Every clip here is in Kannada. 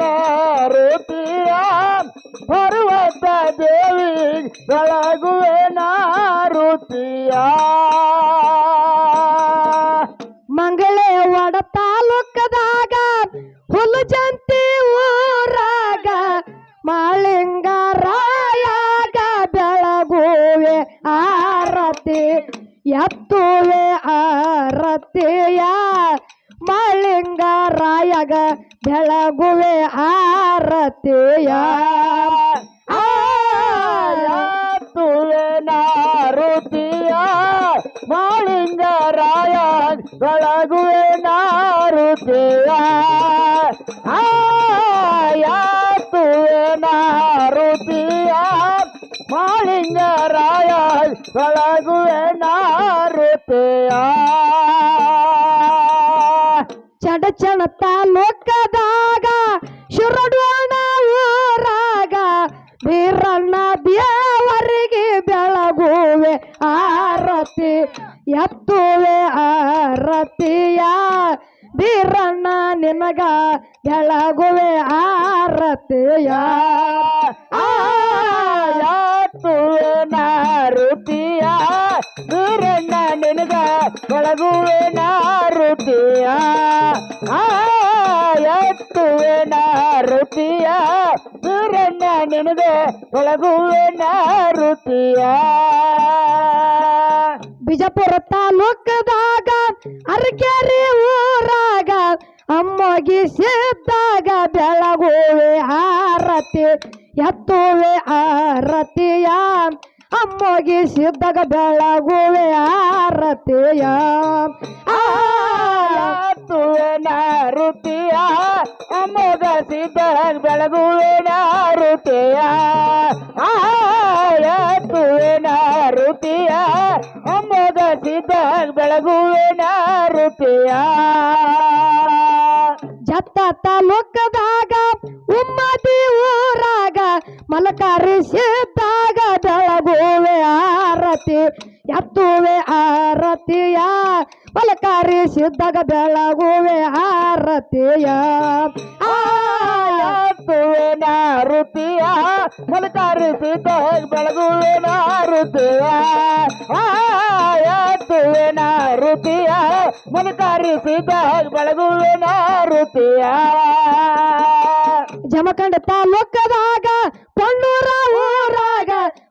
ನಾರುತಿಯ ಪರ್ವತ ದೇವಿ ಬೆಳಗುವೆ ನಾರುತಿಯ ಮಂಗಳೇ ಒಡ ತಾಲೂಕದಾಗ ಹುಲಜಂತಿ ಊರಾಗ ಮಾಳಿಂಗರಾಯಾಗ ಬೆಳಗುವೆ ಆರತಿ, ಎತ್ತುವೆ ಆರತಿಯ ಮಾಳಿಂಗರಾಯಗ ಬೆಳಗುವೆ ಆರತಿಯ ತುವೆ ನಾರುತಿಯ ಮಾಳಿಂಗರಾಯ ಬೆಳಗುವೆ ನಾರುತಿಯ ತುವೆ ನಾರುತಿಯ ಮಾಳಿಂಗರಾಯ ಬೆಳಗುವೆ ನಾರುತಿಯ. ಬೆಳಗುವೆ ಆರತಿ ಎತ್ತುವೆ ಆರತಿಯ ಬೀರಣ್ಣ ನಿನಗ ಬೆಳಗುವೆ ಆರತಿಯ. ಎತ್ತುವೆ ಋತಿಯ ವೀರಣ್ಣ ನಿನಗೆ ಬೆಳಗುವೆ ಋತಿಯ ಬಿಜಾಪುರ ತಾಲೂಕದಾಗ, ಅರಕೆರೆ ಊರಾಗ, ಅಮ್ಮಗಿ ಸಿದ್ದಾಗ ಬೆಳಗುವೆ ಆರತಿ, ಎತ್ತುವೆ ಆರತಿಯ. ಅಮ್ಮಗೆ ಸಿದ್ದಾಗ ಬೆಳಗುವೆ ಆರತಿಯ. ತುವೆ ನಾರುತಿಯ ಅಮೋಘ ಸಿದ್ಧ ಬೆಳಗುವೆ ನಾರುತಿಯ ತುವೆ ನಾರುತಿಯ ಅಮೋಘ ಸಿದ್ಧ ಬೆಳಗುವೆ ನಾರುತಿಯ ಜತ್ತ ತಾಲೂಕದಾಗ ಉಮ್ಮದಿ ಊರಾಗ ಮಲಕಾರಿ ಸಿದ್ದಾಗ ಬೆಳಗುವೆ ಆರತಿ. ಸಿದ್ದಾಗ ಬೆಳಗುವೆ ಆರತಿಯ. ತುವೆ ನಾರುತಿಯ. ಮಲಕಾರಿ ಸಿದ್ಧ ಬೆಳಗುವೆ ನಾರುತಿಯ. ತುವೆ ನಾರುತಿಯ. ಮಲಕಾರಿ ಸಿದ್ಧ ಬೆಳಗುವೆ ನಾರುತಿಯ. ಜಮಖಂಡ ತಾಲೂಕದಾಗ, ಕೊಣ್ಣೂರ ಊರಾಗ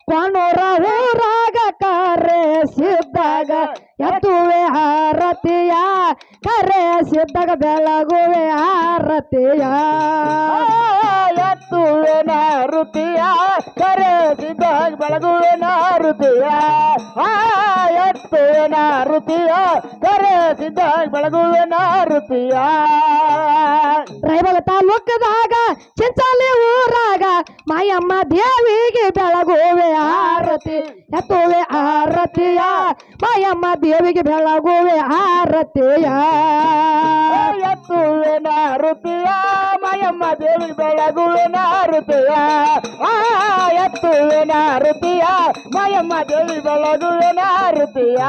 ಕೊಣ್ಣೂರ ಊರಾಗ ಕರೆ ಸಿದ್ದಾಗ ಎತ್ತುವೆ ಕರೆ ಸಿದ್ದಾಗ ಬೆಳಗುವೆ ಆರತಿಯ. ಎತ್ತುವೆ ನಾರುತಿಯ ಕರೆ ಸಿದ್ಧ ಬೆಳಗುವೆ ನಾರುತಿಯ. ಎತ್ತುವೆ ನಾರುತಿಯ ಕರೆ ಸಿದ್ಧ ಬೆಳಗುವೆ ನಾರುತಿಯ. ರೈಬಲ ತಾಲೂಕದಾಗ ಚಿಂಚಾಲಿ ಮಾಯಮ್ಮ ದೇವಿಗೆ ಬೆಳಗುವೆ ಆರತಿ ಎತ್ತುವೆ ಆರತಿಯ ಮಾಯಮ್ಮ ದೇವಿಗೆ ಬೆಳಗುವೆ ಆರತಿಯ ಎತ್ತುವೆ ನಾರುತಿಯ ಮಾಯಮ್ಮ ದೇವಿ ಬೆಳಗುವೆ ನಾರುತಿಯ ಎತ್ತುವೆ ನಾರುತಿಯ ಮಾಯಮ್ಮ ದೇವಿ ಬೆಳಗುವೆ ನಾರುತಿಯ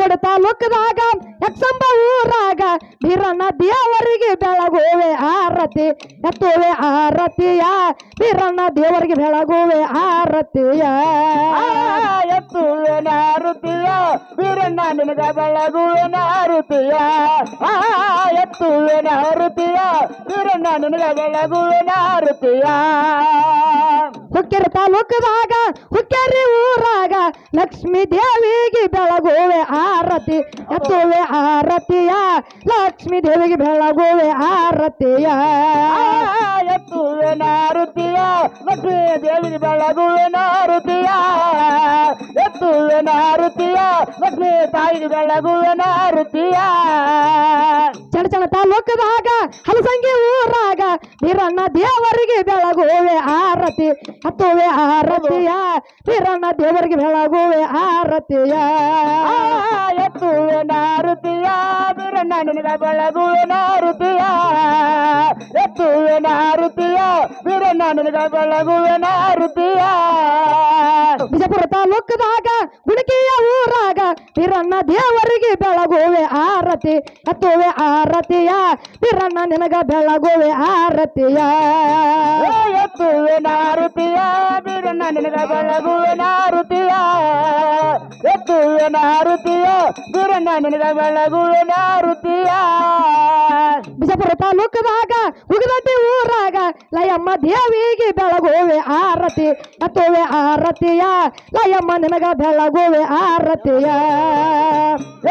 ಚಿಕ್ಕೋಡಿ ತಾಲೂಕದಾಗ ಯಕ್ಷಂಬ ಊರಾಗ ಬೀರಣ್ಣ ದೇವರಿಗೆ ಬೆಳಗುವೆ ಆರತಿ, ಎತ್ತುವೆ ಆರತಿಯ. ಬೀರಣ್ಣ ದೇವರಿಗೆ ಬೆಳಗುವೆ ಆರತಿಯ. ಎತ್ತುವೆ ನಾರುತಿಯ, ಬೀರಣ್ಣ ನಿನಗ ಬೆಳಗುವೆ ನಾರುತಿಯ. ಎತ್ತುವೆ ನಾರುತಿಯ, ಬೀರಣ್ಣ ನಿನಗ ಬೆಳಗುವೆ ನಾರುತಿಯ. ಹುಕ್ಕೇರಿ ತಾಲೂಕದಾಗ ಹುಕ್ಕೇರಿ ಊರಾಗ. ಲಕ್ಷ್ಮೀ ದೇವಿಗೆ ಬೆಳಗುವೆ ಆರತಿ ಎತ್ತುವೆ ಆರತಿಯ. ಲಕ್ಷ್ಮೀ ದೇವಿಗೆ ಬೆಳಗುವೆ ಆರತಿಯ. ಎತ್ತುವೆ ನಾರುತಿಯ. ಲಕ್ಷ್ಮೀ ದೇವಿಗೆ ಬೆಳಗುವೆ ನಾರುತಿಯ. ಎತ್ತುವೆ ನಾರುತಿಯ. ಲಕ್ಷ್ಮೀ ತಾಯಿಗೆ ಬೆಳಗುವೆ ನಾರುತಿಯ. ಚಳಚಳ ತಾಲೂಕದಾಗ ಹಲಸಂಗಿ ಊರಾಗ ಬೀರಣ್ಣ ದೇವರಿಗೆ ಬೆಳಗುವೆ ಆರತಿ, ಹತ್ತುವೆ ಆರತಿಯ. ಬೀರಣ್ಣ ದೇವರಿಗೆ ಬೆಳಗುವೆ ಆರತಿಯ. ಎತ್ತುವೆ ನಾರುತಿಯ ಬೀರಣ್ಣ ನಿನಗ ಬೆಳಗುವೆ ನಾರುತಿಯ. ಎತ್ತುವೆ ನಾರುತಿಯ ವೀರಣ್ಣ ನಿನಗ ಬೆಳಗುವೆ ನಾರುತಿಯ. ಬಿಜಾಪುರ ತಾಲೂಕದಾಗ ಗುಣಕಿಯ ಊರಾಗ ವೀರಣ್ಣ ದೇವರಿಗೆ ಬೆಳಗುವೆ ಆರತಿ ಹತ್ತುವೆ ಆರತಿಯ. ವೀರಣ್ಣ ನಿನಗ ಬೆಳಗುವೆ ಆರತಿಯ. ಎತ್ತುವೆ ಆರುತಿಯ ವೀರಣ್ಣ ನಿನಗ ಬೆಳಗುವೆ ಆರುತಿಯ ಎತ್ತುವೆ ನಾರುತಿಯ ವೀರಣ್ಣ ನಿನಗ ಬೆಳಗುವೆ ನಾರುತಿಯ. ಬಿಜಾಪುರ ತಾಲೂಕದಾಗ ಉಗದಟ್ಟಿ ಊರಾಗ ಲಯಮ್ಮ ದೇವಿಗೆ ಬೆಳಗುವೆ ಆರತಿ ಹತ್ತುವೆ ಆರತಿಯ, ಲಯಮ್ಮ ನಿನಗ ಬೆಳಗುವೆ ಆರತಿಯ.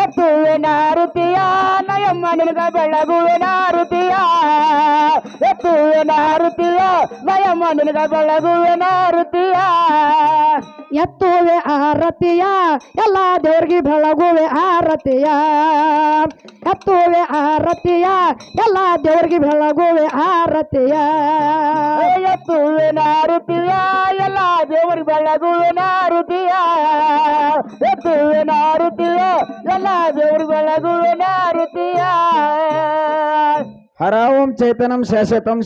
ಎತ್ತುವೆ ನಾರುತಿಯ ನಯಮ್ಮ ನಿನಗ ಬೆಳಗುವೆ ನಾರುತಿಯ. ಎತ್ತುವೆ ನಾರುತಿಯ ನಯಮ್ಮ ನಿನಗ ಬೆಳಗುವೆ ಆರುತಿಯ ಎತ್ತುವೆ ಆರತಿಯ ಎಲ್ಲ ದೇವ್ರಿಗೆ ಬೆಳಗುವೆ ಆರತಿಯ. ಎತ್ತುವೆ ಆರತಿಯ ಎಲ್ಲ ದೇವ್ರಿಗೆ ಬೆಳಗುವೆ ಆರತಿಯ. ಎತ್ತುವೆನ ಆರುತಿಯ ಎಲ್ಲ ದೇವರಿಗೆ ಬೆಳಗುವೆನ ಆರುತಿಯ ಎತ್ತುವೆನ ಆರುತಿಯ ಎಲ್ಲ ದೇವರಿಗೆ ಬೆಳಗುವೆನ ಆರುತಿಯ ಹರ ಓಂ ಚೈತನ್ಯಂ ಶಾಶ್ವತಂ